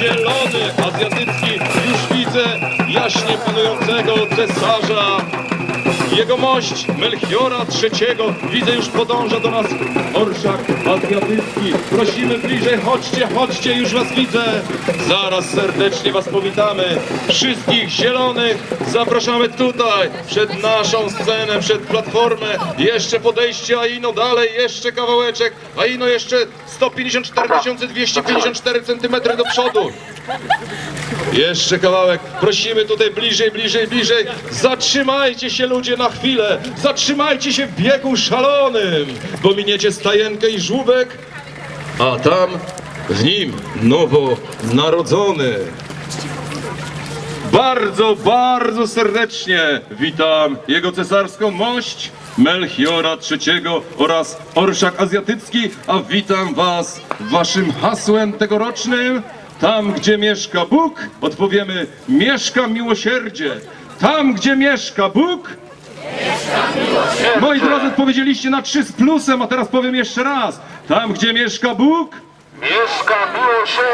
zielony, azjatycki, już widzę jaśnie panującego cesarza. Jego mość Melchiora III. Widzę już podąża do nas orszak azjatycki. Prosimy bliżej, chodźcie, chodźcie, już was widzę. Zaraz serdecznie was powitamy. Wszystkich zielonych zapraszamy tutaj, przed naszą scenę, przed platformę. Jeszcze podejście, a ino dalej, jeszcze kawałeczek, a ino jeszcze 154 254 cm do przodu. Jeszcze kawałek. Prosimy tutaj bliżej, bliżej, bliżej. Zatrzymajcie się ludzie na chwilę. Zatrzymajcie się w biegu szalonym, bo miniecie stajenkę i żółbek, a tam w nim nowo narodzony. Bardzo, bardzo serdecznie witam jego cesarską mość Melchiora III oraz Orszak Azjatycki, a witam was waszym hasłem tegorocznym tam, gdzie mieszka Bóg, odpowiemy mieszka miłosierdzie. Tam, gdzie mieszka Bóg, Moi drodzy, odpowiedzieliście na trzy z plusem, a teraz powiem jeszcze raz. Tam, gdzie mieszka Bóg, Mieszka miłosierdzie.